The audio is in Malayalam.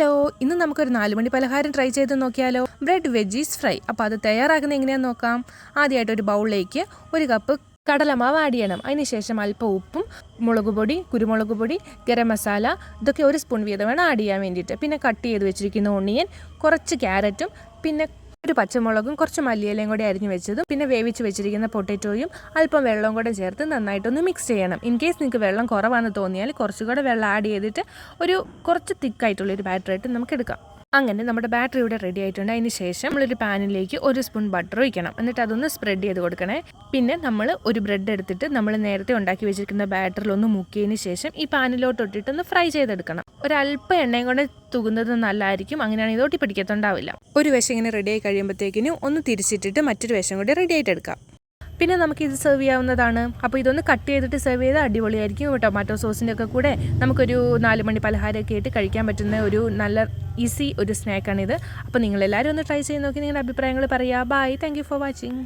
ഹലോ ഇന്ന് നമുക്കൊരു നാലുമണി പലഹാരം ട്രൈ ചെയ്ത് നോക്കിയാലോ? ബ്രെഡ് വെജീസ് ഫ്രൈ അപ്പോൾ അത് തയ്യാറാക്കുന്ന എങ്ങനെയാണെന്ന് നോക്കാം. ആദ്യമായിട്ട് ഒരു ബൗളിലേക്ക് ഒരു കപ്പ് കടലമാവ് ആഡ് ചെയ്യണം. അതിനുശേഷം അല്പം ഉപ്പും മുളക് പൊടി കുരുമുളക് പൊടി ഗരം മസാല ഇതൊക്കെ ഒരു സ്പൂൺ വീതം വേണം ആഡ് ചെയ്യാൻ വേണ്ടിയിട്ട്. പിന്നെ കട്ട് ചെയ്ത് വെച്ചിരിക്കുന്ന ഒണിയൻ കുറച്ച് ക്യാരറ്റും പിന്നെ ഒരു പച്ചമുളകും കുറച്ച് മല്ലിയിലയും കൂടി അരിഞ്ഞു വെച്ചതും പിന്നെ വേവിച്ച് വെച്ചിരിക്കുന്ന പൊട്ടറ്റോയും അല്പം വെള്ളവും കൂടെ ചേർത്ത് നന്നായിട്ടൊന്ന് മിക്സ് ചെയ്യണം. ഇൻ കേസ് നിങ്ങൾക്ക് വെള്ളം കുറവാണെന്ന് തോന്നിയാൽ കുറച്ചുകൂടെ വെള്ളം ആഡ് ചെയ്തിട്ട് ഒരു കുറച്ച് തിക്കായിട്ടുള്ളൊരു ബാറ്ററായിട്ട് നമുക്ക് എടുക്കാം. അങ്ങനെ നമ്മുടെ ബാറ്ററി ഇവിടെ റെഡി ആയിട്ടുണ്ട്. അതിന് ശേഷം നമ്മളൊരു പാനിലേക്ക് ഒരു സ്പൂൺ ബട്ടർ ഒഴിക്കണം. എന്നിട്ട് അതൊന്ന് സ്പ്രെഡ് ചെയ്ത് കൊടുക്കണേ. പിന്നെ നമ്മൾ ഒരു ബ്രെഡ് എടുത്തിട്ട് നമ്മൾ നേരത്തെ ഉണ്ടാക്കി വെച്ചിരിക്കുന്ന ബാറ്ററിൽ ഒന്ന് മുക്കിയതിന് ശേഷം ഈ പാനിലോട്ട് ഇട്ടിട്ട് ഒന്ന് ഫ്രൈ ചെയ്തെടുക്കണം. ഒരല്പ എണ്ണയും കൊണ്ട് തുകുന്നത് നല്ലതായിരിക്കും അങ്ങനെയാണെങ്കിൽ ഒട്ടി പിടിക്കത്തുണ്ടാവില്ല ഒരു വശം ഇങ്ങനെ റെഡി ആയി കഴിയുമ്പോഴത്തേക്കിനും ഒന്ന് തിരിച്ചിട്ടിട്ട് മറ്റൊരു വശം കൂടി റെഡി ആയിട്ട് എടുക്കാം. പിന്നെ നമുക്ക് ഇത് സെർവ് ചെയ്യാവുന്നതാണ്. അപ്പോൾ ഇതൊന്ന് കട്ട് ചെയ്തിട്ട് സെർവ് ചെയ്താൽ അടിപൊളിയായിരിക്കും. ടൊമാറ്റോ സോസിന്റെ ഒക്കെ കൂടെ നമുക്കൊരു നാല് മണി പലഹാരമൊക്കെ ആയിട്ട് കഴിക്കാൻ പറ്റുന്ന ഒരു നല്ല ഈസി ഒരു സ്നാക്കാണിത്. അപ്പോൾ നിങ്ങളെല്ലാവരും ഒന്ന് ട്രൈ ചെയ്ത് നോക്കി നിങ്ങളുടെ അഭിപ്രായങ്ങൾ പറയുക. Bye thank for watching